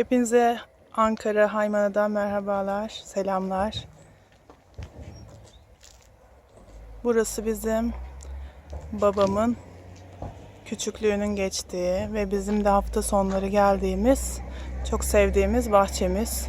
Hepinize Ankara Haymana'dan merhabalar, selamlar. Burası bizim babamın küçüklüğünün geçtiği ve bizim de hafta sonları geldiğimiz, çok sevdiğimiz bahçemiz.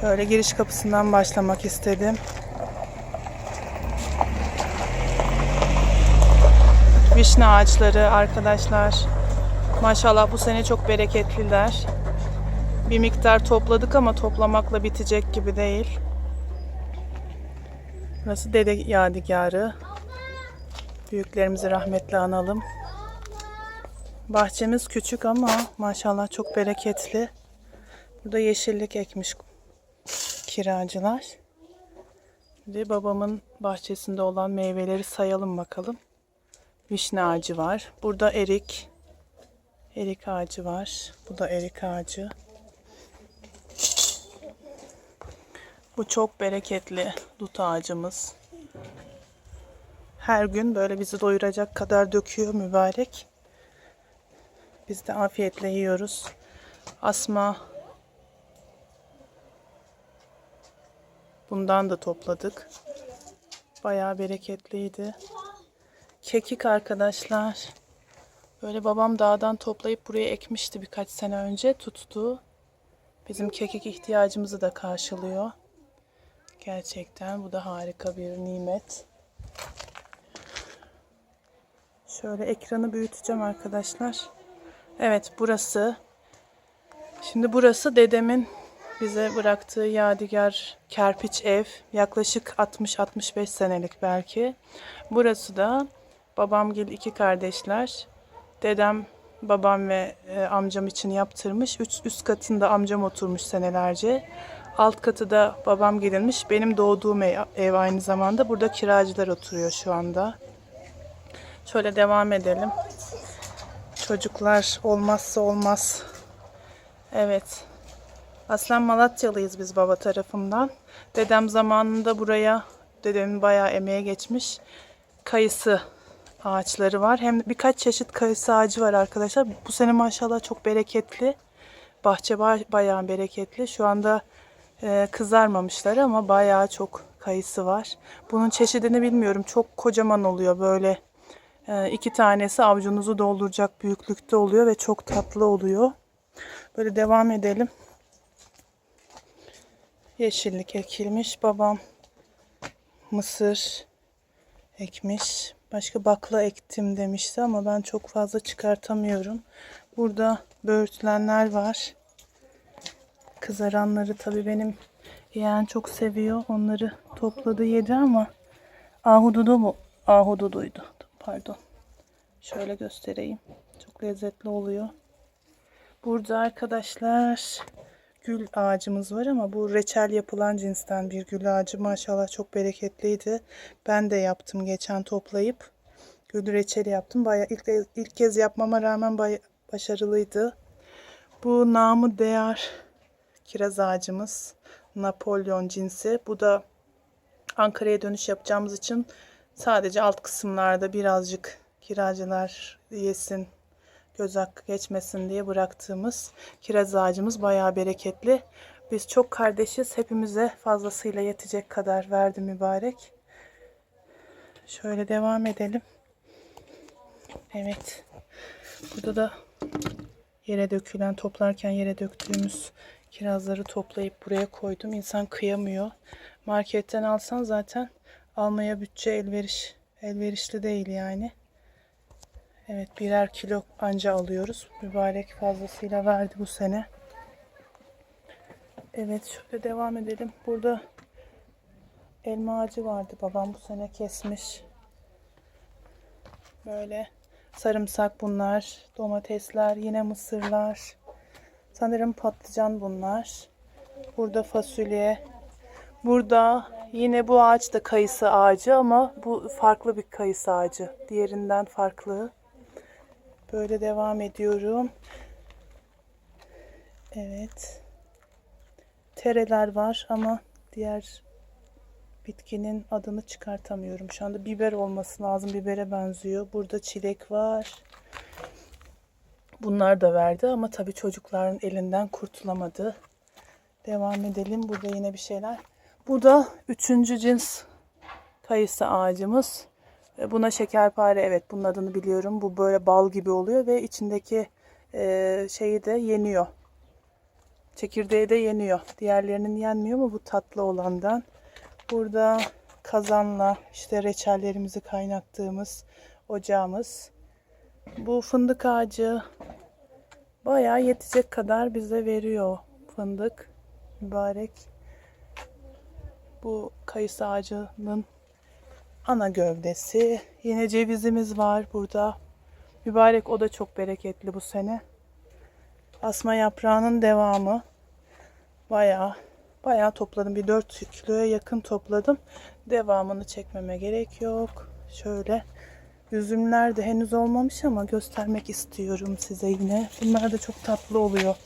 Şöyle giriş kapısından başlamak istedim. Vişne ağaçları arkadaşlar. Maşallah bu sene çok bereketliler. Bir miktar topladık ama toplamakla bitecek gibi değil. Burası dede yadigarı. Büyüklerimizi rahmetle analım. Bahçemiz küçük ama maşallah çok bereketli. Burada yeşillik ekmiş kiracılar. Şimdi babamın bahçesinde olan meyveleri sayalım bakalım. Vişne ağacı var. Burada erik. Erik ağacı var. Bu da erik ağacı. Bu çok bereketli dut ağacımız. Her gün böyle bizi doyuracak kadar döküyor mübarek. Biz de afiyetle yiyoruz. Asma bundan da topladık. Bayağı bereketliydi. Kekik arkadaşlar. Böyle babam dağdan toplayıp buraya ekmişti birkaç sene önce tuttu. Bizim kekik ihtiyacımızı da karşılıyor. Gerçekten bu da harika bir nimet. Şöyle ekranı büyüteceğim arkadaşlar. Evet burası. Şimdi burası dedemin bize bıraktığı yadigar kerpiç ev. Yaklaşık 60-65 senelik belki. Burası da babamgil iki kardeşler. Dedem, babam ve e, amcam için yaptırmış. Üç, üst katında amcam oturmuş senelerce. Alt katı da babam gelinmiş. Benim doğduğum ev, ev aynı zamanda. Burada kiracılar oturuyor şu anda. Şöyle devam edelim. Çocuklar olmazsa olmaz. Evet. Aslen Malatyalıyız biz baba tarafından. Dedem zamanında buraya, dedemin bayağı emeğe geçmiş. Kayısı ağaçları var. Hem birkaç çeşit kayısı ağacı var arkadaşlar. Bu sene maşallah çok bereketli. Bahçe ba- bayağı bereketli. Şu anda e, kızarmamışlar ama bayağı çok kayısı var. Bunun çeşidini bilmiyorum. Çok kocaman oluyor böyle. E, iki tanesi avucunuzu dolduracak büyüklükte oluyor ve çok tatlı oluyor. Böyle devam edelim. Yeşillik ekilmiş. Babam mısır ekmiş. Başka bakla ektim demişti ama ben çok fazla çıkartamıyorum. Burada böğürtlenler var. Kızaranları tabii benim yeğen çok seviyor. Onları topladı yedi ama ahududu mu? Ahududuydu. Pardon. Şöyle göstereyim. Çok lezzetli oluyor. Burada arkadaşlar gül ağacımız var ama bu reçel yapılan cinsten bir gül ağacı maşallah çok bereketliydi. Ben de yaptım geçen toplayıp gül reçeli yaptım. Bayağı ilk, ilk kez yapmama rağmen bayağı başarılıydı. Bu namı değer kiraz ağacımız. Napolyon cinsi. Bu da Ankara'ya dönüş yapacağımız için sadece alt kısımlarda birazcık kiracılar yesin göz hakkı geçmesin diye bıraktığımız kiraz ağacımız bayağı bereketli. Biz çok kardeşiz. Hepimize fazlasıyla yetecek kadar verdi mübarek. Şöyle devam edelim. Evet. Burada da yere dökülen, toplarken yere döktüğümüz kirazları toplayıp buraya koydum. İnsan kıyamıyor. Marketten alsan zaten almaya bütçe elveriş elverişli değil yani. Evet birer kilo anca alıyoruz. Mübarek fazlasıyla verdi bu sene. Evet şöyle devam edelim. Burada elma ağacı vardı. Babam bu sene kesmiş. Böyle sarımsak bunlar. Domatesler. Yine mısırlar. Sanırım patlıcan bunlar. Burada fasulye. Burada yine bu ağaç da kayısı ağacı ama bu farklı bir kayısı ağacı. Diğerinden farklı. Böyle devam ediyorum. Evet. Tereler var ama diğer bitkinin adını çıkartamıyorum. Şu anda biber olması lazım. Bibere benziyor. Burada çilek var. Bunlar da verdi ama tabii çocukların elinden kurtulamadı. Devam edelim. Burada yine bir şeyler. Bu da üçüncü cins kayısı ağacımız. E, Buna şekerpare evet bunun adını biliyorum. Bu böyle bal gibi oluyor ve içindeki e, şeyi de yeniyor. Çekirdeği de yeniyor. Diğerlerinin yenmiyor ama bu tatlı olandan. Burada kazanla işte reçellerimizi kaynattığımız ocağımız. Bu fındık ağacı bayağı yetecek kadar bize veriyor fındık. Mübarek. Bu kayısı ağacının ana gövdesi. Yine cevizimiz var burada. Mübarek o da çok bereketli bu sene. Asma yaprağının devamı. Bayağı bayağı topladım. Bir 4 kiloya yakın topladım. Devamını çekmeme gerek yok. Şöyle üzümler de henüz olmamış ama göstermek istiyorum size yine. Bunlar da çok tatlı oluyor.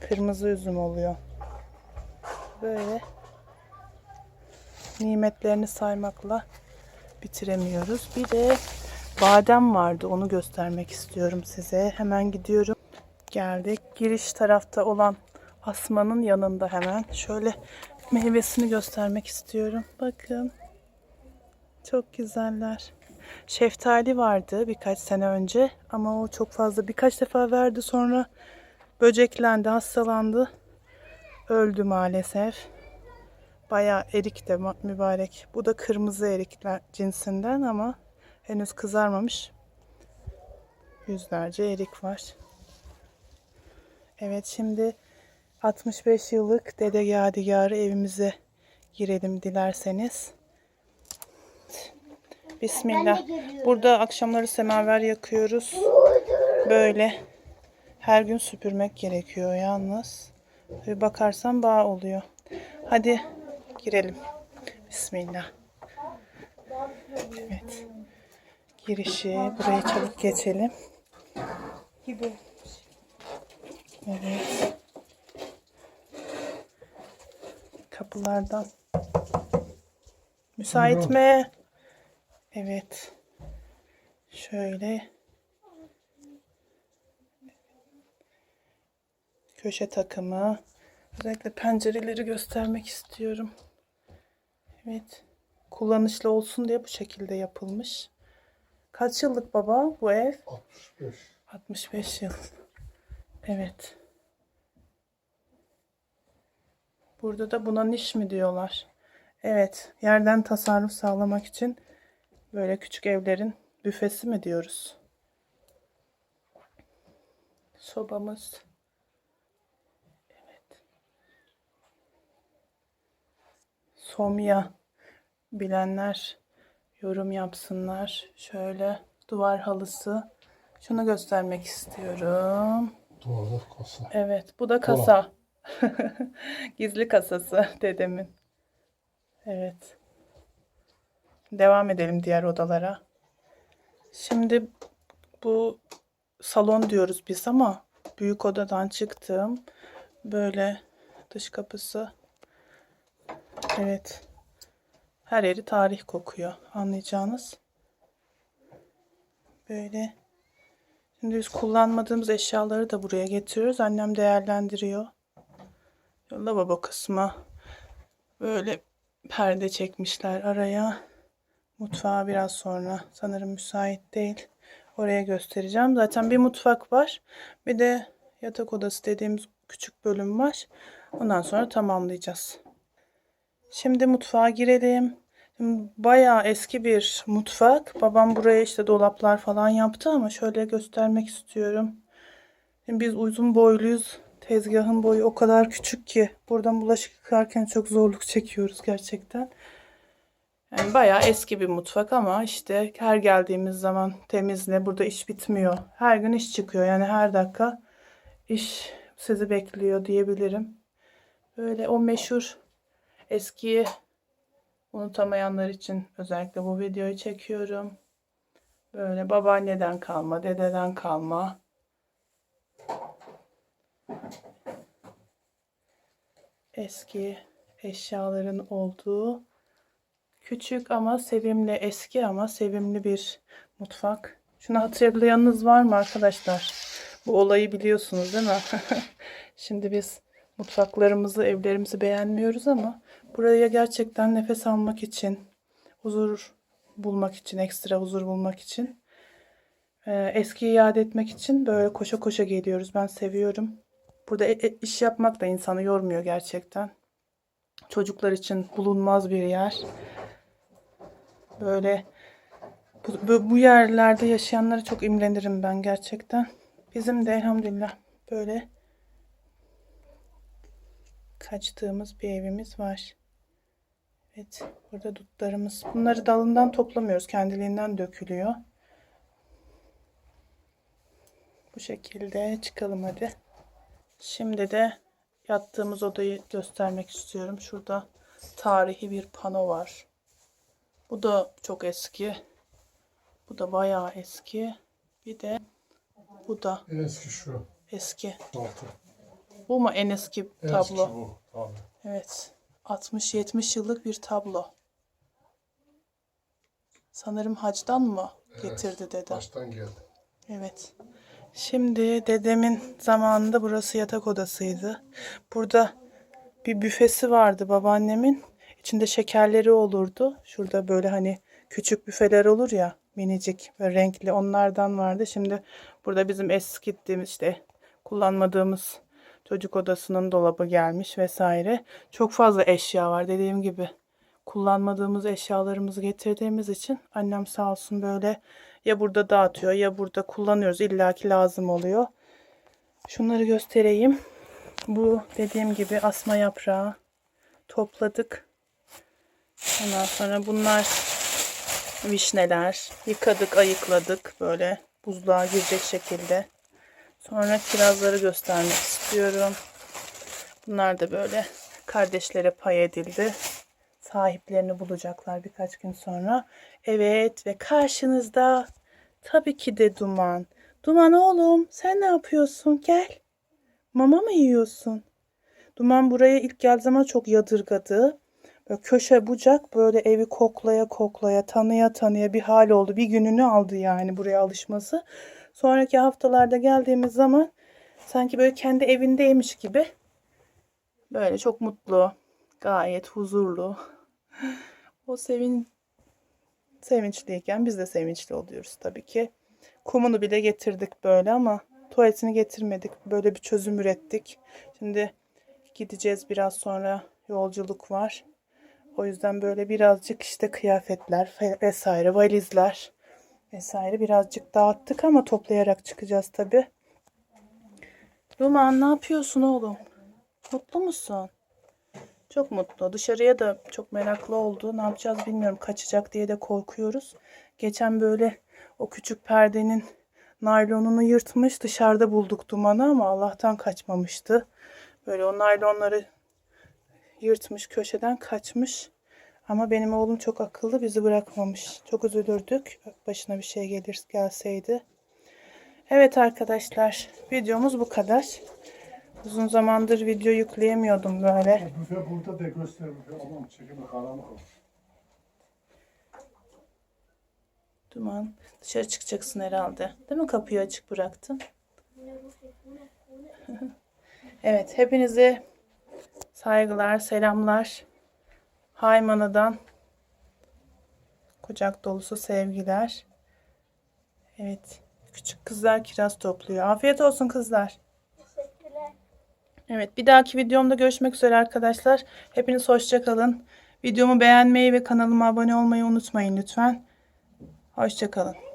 Kırmızı üzüm oluyor. Böyle nimetlerini saymakla bitiremiyoruz. Bir de badem vardı. Onu göstermek istiyorum size. Hemen gidiyorum. Geldik. Giriş tarafta olan asmanın yanında hemen. Şöyle meyvesini göstermek istiyorum. Bakın. Çok güzeller. Şeftali vardı birkaç sene önce ama o çok fazla birkaç defa verdi sonra böceklendi, hastalandı. Öldü maalesef. Bayağı erik de mübarek. Bu da kırmızı erikler cinsinden ama henüz kızarmamış. Yüzlerce erik var. Evet şimdi 65 yıllık Dede Yadigarı evimize girelim dilerseniz. Bismillah. Burada akşamları semaver yakıyoruz. Böyle her gün süpürmek gerekiyor yalnız. Bir bakarsan bağ oluyor. Hadi girelim. Bismillah. Evet. Girişi buraya çabuk geçelim. Gibi. Evet. Kapılardan. Müsait mi? Evet. Şöyle. Köşe takımı. Özellikle pencereleri göstermek istiyorum. Evet. Kullanışlı olsun diye bu şekilde yapılmış. Kaç yıllık baba bu ev? 65. 65 yıl. Evet. Burada da buna niş mi diyorlar? Evet. Yerden tasarruf sağlamak için böyle küçük evlerin büfesi mi diyoruz? Sobamız. Somya bilenler yorum yapsınlar. Şöyle duvar halısı. Şunu göstermek istiyorum. Duvarda kasa. Evet, bu da kasa. Gizli kasası dedemin. Evet. Devam edelim diğer odalara. Şimdi bu salon diyoruz biz ama büyük odadan çıktım. Böyle dış kapısı. Evet. Her yeri tarih kokuyor. Anlayacağınız. Böyle. Şimdi biz kullanmadığımız eşyaları da buraya getiriyoruz. Annem değerlendiriyor. Lavabo kısmı. Böyle perde çekmişler araya. Mutfağa biraz sonra sanırım müsait değil. Oraya göstereceğim. Zaten bir mutfak var. Bir de yatak odası dediğimiz küçük bölüm var. Ondan sonra tamamlayacağız. Şimdi mutfağa girelim. Şimdi bayağı eski bir mutfak. Babam buraya işte dolaplar falan yaptı ama şöyle göstermek istiyorum. Şimdi biz uzun boyluyuz. Tezgahın boyu o kadar küçük ki buradan bulaşık yıkarken çok zorluk çekiyoruz gerçekten. Yani bayağı eski bir mutfak ama işte her geldiğimiz zaman temizle. Burada iş bitmiyor. Her gün iş çıkıyor. Yani her dakika iş sizi bekliyor diyebilirim. Böyle o meşhur eskiyi unutamayanlar için özellikle bu videoyu çekiyorum. Böyle babaanneden kalma, dededen kalma. Eski eşyaların olduğu küçük ama sevimli, eski ama sevimli bir mutfak. Şunu hatırlayanınız var mı arkadaşlar? Bu olayı biliyorsunuz değil mi? Şimdi biz mutfaklarımızı, evlerimizi beğenmiyoruz ama buraya gerçekten nefes almak için, huzur bulmak için, ekstra huzur bulmak için, e, eskiyi iade etmek için böyle koşa koşa geliyoruz. Ben seviyorum. Burada e- e- iş yapmak da insanı yormuyor gerçekten. Çocuklar için bulunmaz bir yer. Böyle bu, bu, yerlerde yaşayanlara çok imrenirim ben gerçekten. Bizim de elhamdülillah böyle kaçtığımız bir evimiz var. Evet, burada dutlarımız. Bunları dalından toplamıyoruz, kendiliğinden dökülüyor. Bu şekilde çıkalım hadi. Şimdi de yattığımız odayı göstermek istiyorum. Şurada tarihi bir pano var. Bu da çok eski. Bu da bayağı eski. Bir de bu da En eski şu. eski. Altı. Bu mu en eski En tablo? eski bu. Tabii. Evet. 60-70 yıllık bir tablo. Sanırım hacdan mı getirdi dede? Baştan geldi. Evet. Şimdi dedemin zamanında burası yatak odasıydı. Burada bir büfesi vardı babaannemin. İçinde şekerleri olurdu. Şurada böyle hani küçük büfeler olur ya minicik ve renkli onlardan vardı. Şimdi burada bizim eskittiğimiz işte kullanmadığımız çocuk odasının dolabı gelmiş vesaire. Çok fazla eşya var dediğim gibi. Kullanmadığımız eşyalarımızı getirdiğimiz için annem sağ olsun böyle ya burada dağıtıyor ya burada kullanıyoruz. illaki lazım oluyor. Şunları göstereyim. Bu dediğim gibi asma yaprağı topladık. Ondan sonra bunlar vişneler. Yıkadık, ayıkladık böyle buzluğa girecek şekilde. Sonra kirazları göstermek istiyorum. Bunlar da böyle kardeşlere pay edildi. Sahiplerini bulacaklar birkaç gün sonra. Evet ve karşınızda tabii ki de Duman. Duman oğlum sen ne yapıyorsun? Gel. Mama mı yiyorsun? Duman buraya ilk geldiği zaman çok yadırgadı. Böyle köşe bucak böyle evi koklaya koklaya tanıya tanıya bir hal oldu. Bir gününü aldı yani buraya alışması. Sonraki haftalarda geldiğimiz zaman sanki böyle kendi evindeymiş gibi böyle çok mutlu, gayet huzurlu. O sevin sevinçliyken biz de sevinçli oluyoruz tabii ki. Kumunu bile getirdik böyle ama tuvaletini getirmedik. Böyle bir çözüm ürettik. Şimdi gideceğiz biraz sonra yolculuk var. O yüzden böyle birazcık işte kıyafetler fe- vesaire valizler vesaire birazcık dağıttık ama toplayarak çıkacağız tabii. Duman ne yapıyorsun oğlum? Mutlu musun? Çok mutlu. Dışarıya da çok meraklı oldu. Ne yapacağız bilmiyorum. Kaçacak diye de korkuyoruz. Geçen böyle o küçük perdenin naylonunu yırtmış. Dışarıda bulduk dumanı ama Allah'tan kaçmamıştı. Böyle o naylonları yırtmış köşeden kaçmış. Ama benim oğlum çok akıllı bizi bırakmamış. Çok üzülürdük. Başına bir şey gelir gelseydi. Evet arkadaşlar videomuz bu kadar. Uzun zamandır video yükleyemiyordum böyle. Büfe burada da. Aman karanlık. Duman. Dışarı çıkacaksın herhalde. Değil mi? Kapıyı açık bıraktın. evet. Hepinize saygılar, selamlar. Haymana'dan kucak dolusu sevgiler. Evet. Küçük kızlar kiraz topluyor. Afiyet olsun kızlar. Evet, bir dahaki videomda görüşmek üzere arkadaşlar. Hepiniz hoşça kalın. Videomu beğenmeyi ve kanalıma abone olmayı unutmayın lütfen. Hoşça kalın.